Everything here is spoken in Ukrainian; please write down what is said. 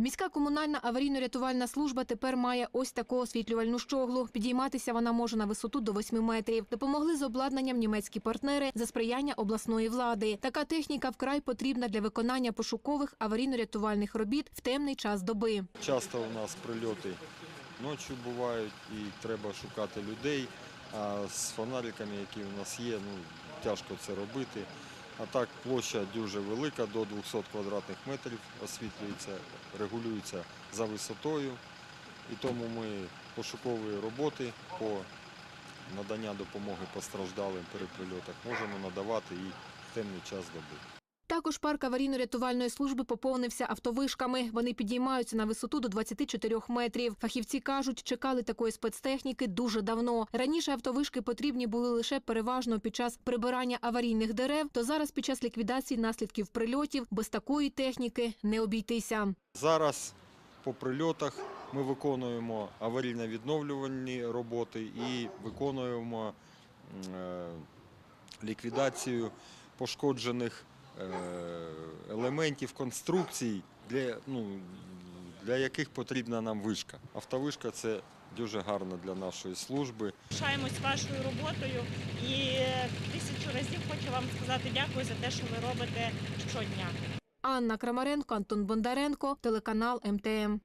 Міська комунальна аварійно-рятувальна служба тепер має ось таку освітлювальну щоглу. Підійматися вона може на висоту до 8 метрів. Допомогли з обладнанням німецькі партнери за сприяння обласної влади. Така техніка вкрай потрібна для виконання пошукових аварійно-рятувальних робіт в темний час доби. Часто у нас прильоти ночі бувають і треба шукати людей. А з фонариками, які у нас є, ну, тяжко це робити. А так площа дуже велика, до 200 квадратних метрів освітлюється, регулюється за висотою. І тому ми пошукові роботи по надання допомоги постраждалим при прильотах можемо надавати і в темний час доби. Також парк аварійно-рятувальної служби поповнився автовишками. Вони підіймаються на висоту до 24 метрів. Фахівці кажуть, чекали такої спецтехніки дуже давно. Раніше автовишки потрібні були лише переважно під час прибирання аварійних дерев. То зараз під час ліквідації наслідків прильотів без такої техніки не обійтися. Зараз по прильотах ми виконуємо аварійно-відновлювальні роботи і виконуємо е, ліквідацію пошкоджених елементів конструкцій, для, ну, для яких потрібна нам вишка. Автовишка це дуже гарно для нашої служби. Пишаємось вашою роботою і тисячу разів хочу вам сказати дякую за те, що ви робите щодня. Анна Крамаренко, Антон Бондаренко, телеканал МТМ.